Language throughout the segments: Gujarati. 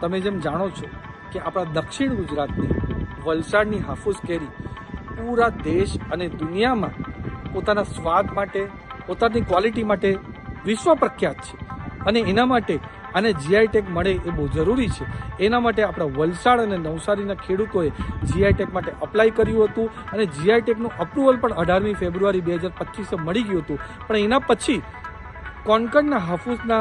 તમે જેમ જાણો છો કે આપણા દક્ષિણ ગુજરાતની વલસાડની હાફૂસ કેરી પૂરા દેશ અને દુનિયામાં પોતાના સ્વાદ માટે, પોતાની ક્વોલિટી માટે વિશ્વ પ્રખ્યાત છે. અને એના માટે આને જીઆઈ ટેગ મળે એ બહુ જરૂરી છે. એના માટે આપણા વલસાડ અને નવસારીના ખેડૂતોએ જીઆઈ ટેગ માટે અપ્લાય કર્યું હતું અને જીઆઈ ટેગનું અપ્રુવલ પણ અઢારમી ફેબ્રુઆરી બે હજાર પચીસે મળી ગયું હતું. પણ એના પછી કોન્કણના હાફૂસના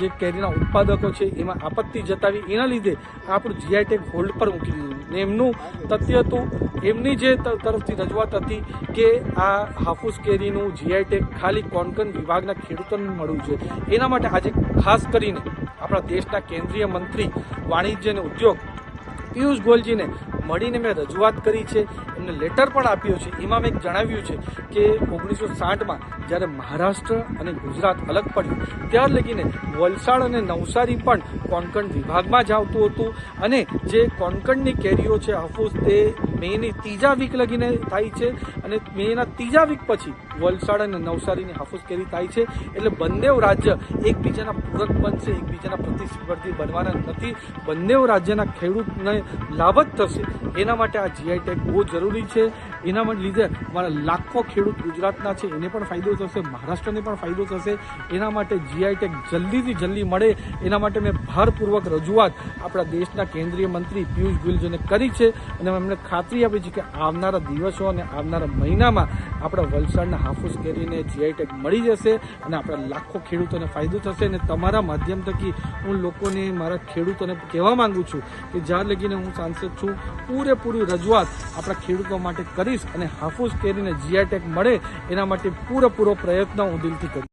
જે કેરીના ઉત્પાદકો છે, એમાં આપત્તિ જતાવી, એના લીધે આપણું જીઆઈ ટેગ હોલ્ડ પર મૂકી દીધું. ને એમનું તથ્ય હતું એમની જે તરફથી રજૂઆત હતી કે આ હાફૂસ કેરીનું જીઆઈ ટેગ ખાલી કોન્કણ વિભાગના ખેડૂતોને મળવું છે. એના માટે આજે ખાસ કરીને આપણા દેશના કેન્દ્રીય મંત્રી, વાણિજ્ય અને ઉદ્યોગ, પિયુષ ગોયલજીને મળીને મેં રજૂઆત કરી છે, એમને લેટર પણ આપ્યો છે. એમાં મેં જણાવ્યું છે કે ઓગણીસો સાઠમાં જ્યારે મહારાષ્ટ્ર અને ગુજરાત અલગ પડ્યું, ત્યાર લગીને વલસાડ અને નવસારી પણ કોંકણ વિભાગમાં જ આવતું હતું અને જે કોંકણની કેરીઓ છે હાફૂસ તે મેની ત્રીજા વીક લગીને થાય છે અને મેના ત્રીજા વીક પછી વલસાડ અને નવસારીની હાફૂસ કેરી થાય છે. એટલે બંને રાજ્ય એકબીજાના પૂરક બનશે, એકબીજાના પ્રતિસ્પર્ધી બનવાના નથી. બંને રાજ્યના ખેડૂતને લાભ જ થશે. એના માટે આ જીઆઈ ટેગ બહુ જરૂરી છે. એના લીધે અમારા લાખો ખેડૂત ગુજરાતના છે, એને પણ ફાયદો થશે, મહારાષ્ટ્રને પણ ફાયદો થશે. એના માટે જીઆઈ ટેગ જલ્દીથી જલ્દી મળે. એના માટે મેં ભારપૂર્વક રજૂઆત આપણા દેશના કેન્દ્રીય મંત્રી પિયુષ ગોયલજીને કરી છે અને એમને ખાતરી આપી છે કે આવનારા દિવસો અને આવનારા મહિનામાં આપણા વલસાડના હાફૂસ કેરીને જીઆઈ ટેગ મળી જશે અને આપણા લાખો ખેડૂતોને ફાયદો થશે અને તમારા માધ્યમ થકી હું લોકોને, મારા ખેડૂતોને કહેવા માંગુ છું કે જ્યાં લગીને હું સાંસદ છું, પૂરેપૂરી રજૂઆત આપણા ખેડૂતો માટે કરીશ અને હાફૂસ કેરીને જીઆઈ ટેગ મળે એના માટે પૂરેપૂરો પ્રયત્ન હું દિલથી કરીશ.